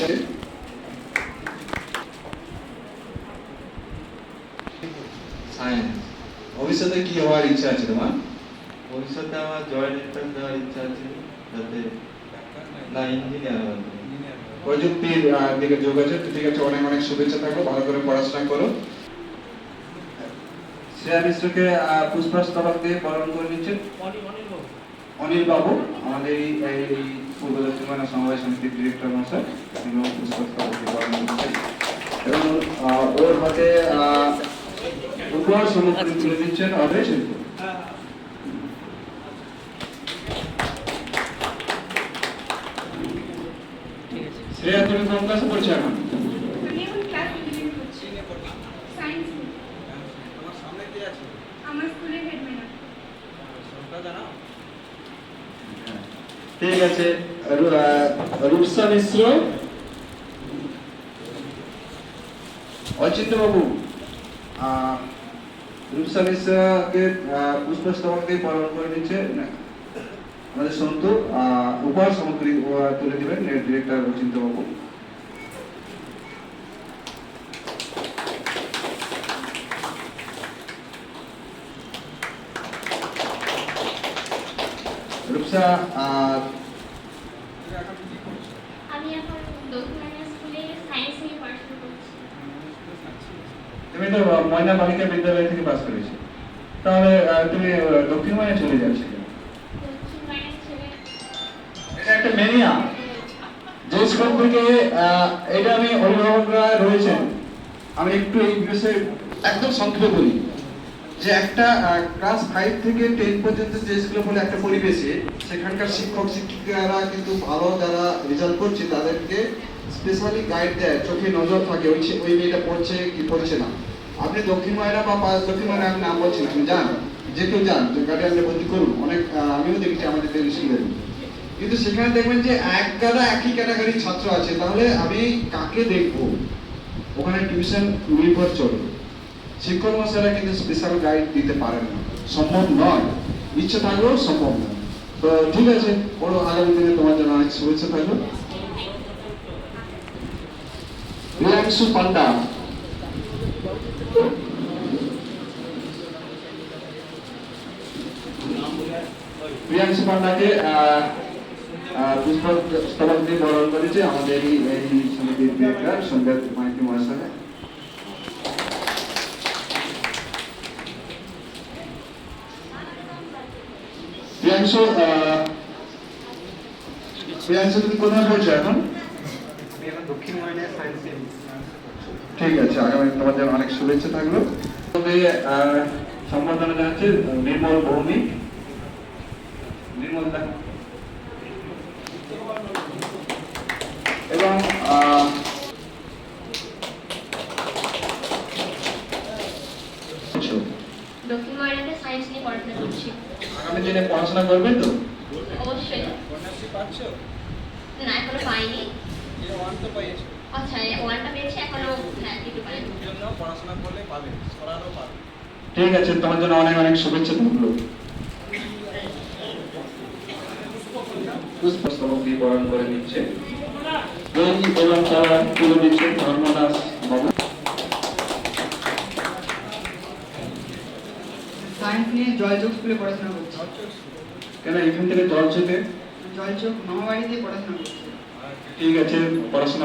নিচ্ছে সায়েন্স ভবিষ্যতে কি হওয়ার ইচ্ছা আছে তোমার? ভবিষ্যতে আমার জয়েন্ট এন্ট্রান্স দেওয়ার ইচ্ছা আছে যাতে না ইঞ্জিনিয়ার হওয়ার প্রযুক্তির দিকে যোগ আছে ঠিক আছে অনেক অনেক শুভেচ্ছা থাকো ভালো করে পড়াশোনা করো। শ্রেয়া মিশ্রকে আহ, পুষ্পস্তবক দিয়ে বরণ করে নিচ্ছেন। অনিল বাবু। আমাদের এই পূর্ব সমবায় সমিতির ডিরেক্টর মশাই তিনি করছেন এবং ওর হাতে উপহার সমর্পণ তুলে দিচ্ছেন অভয় শিল্প শ্রেয়া তুমি কোন ক্লাসে পড়ছো এখন? আমার স্কুলের হেড ম্যাডাম ঠিক আছে। রূপসা মিশ্র। অচিন্ত বাবু রূপসা মিশ্রকে পুষ্পস্তবক বরণ করে দিচ্ছে। আমাদের সন্তু উপহার সামগ্রী তুলে দিবেন ডিরেক্টর অচিন্ত বাবু রূপসা আহ, আমি এখন দক্ষিণাঞ্চল স্কুলে সায়েন্স নিয়ে পড়াশোনা করছি তুমি তো ময়না বালিকা বিদ্যালয় থেকে পাস করেছ। তাহলে তুমি দক্ষিণ ময়না চলে যাচ্ছ কেন? দক্ষিণ মাইনাস ছেলে এটা একটা মেনিয়া যে স্কুল থেকে এটা আমি অভিভাবকরা রয়েছেন, আমি একটু এই বিষয়ে একদম সংক্ষেপে বলি। যে একটা ক্লাস ফাইভ থেকে টেন পর্যন্ত যে স্কুলে পড়ে একটা পরিবেশে, সেখানকার শিক্ষক, শিক্ষিকারা কিন্তু ভালো যারা রেজাল্ট করছে, তাদেরকে স্পেশালি গাইড দেয়, চোখে নজর থাকে, ওই ওই মেয়েটা পড়ছে কি পড়ছে না। আপনি দক্ষিণ ময়না বা দক্ষিণ ময়না আমি নাম বলছি না আপনি যান, যে কেউ যান, যে গার্ডিয়ানরা ভর্তি করুন। অনেক আমিও দেখেছি আমাদের দেশ কিন্তু সেখানে দেখবেন যে এক গাদা একই ক্যাটাগরির ছাত্র আছে। তাহলে আমি কাকে দেখব? ওখানে টিউশন নির্ভর চলে। শিক্ষক মশাইরা কিন্তু স্পেশাল গাইড দিতে পারেন না। সম্ভব নয়। ইচ্ছে থাকলেও সম্ভব নয়। তো ঠিক আছে, বড় আগামী দিনে তোমার জন্য অনেক শুভেচ্ছা থাকল। রিয়াংশু পান্ডা। প্রিয়াংশু পান্ডাকে পুষ্পস্তবক দিয়ে বরণ করেছে আমাদের এই সমিতির ডিরেক্টর সন্ধ্যা মাইতি মহাশয়। তুমি কোথায় পড়ছো এখন? ঠিক আছে আগামী তোমাদের অনেক শুভেচ্ছা থাকল। তবে সম্বর্ধনা জানাচ্ছি নির্মল ভৌমিক। নির্মল দা এবং আহ, দক্ষিণ মাইনাসে সায়েন্স নিয়ে পড়াশোনা করছি। আগামী দিনে পড়াশোনা করবেন তো? অবশ্যই। না এখনও পাইনি। আচ্ছা ওয়ানটা পেয়েছি এখনও হ্যাঁ কিছু পাইনি ঠিক আছে তোমার জন্য অনেক অনেক শুভেচ্ছা থাকল দিয়ে বরণ করে নিচ্ছে এবং তারা তুলে ধর্মদাস সায়েন্স নিয়ে জয়চোখ স্কুলে পড়াশোনা করছি। কেন এখান থেকে জল জয়যোগ মামাবাড়িতে পড়াশোনা করছি। ঠিক আছে পড়াশোনা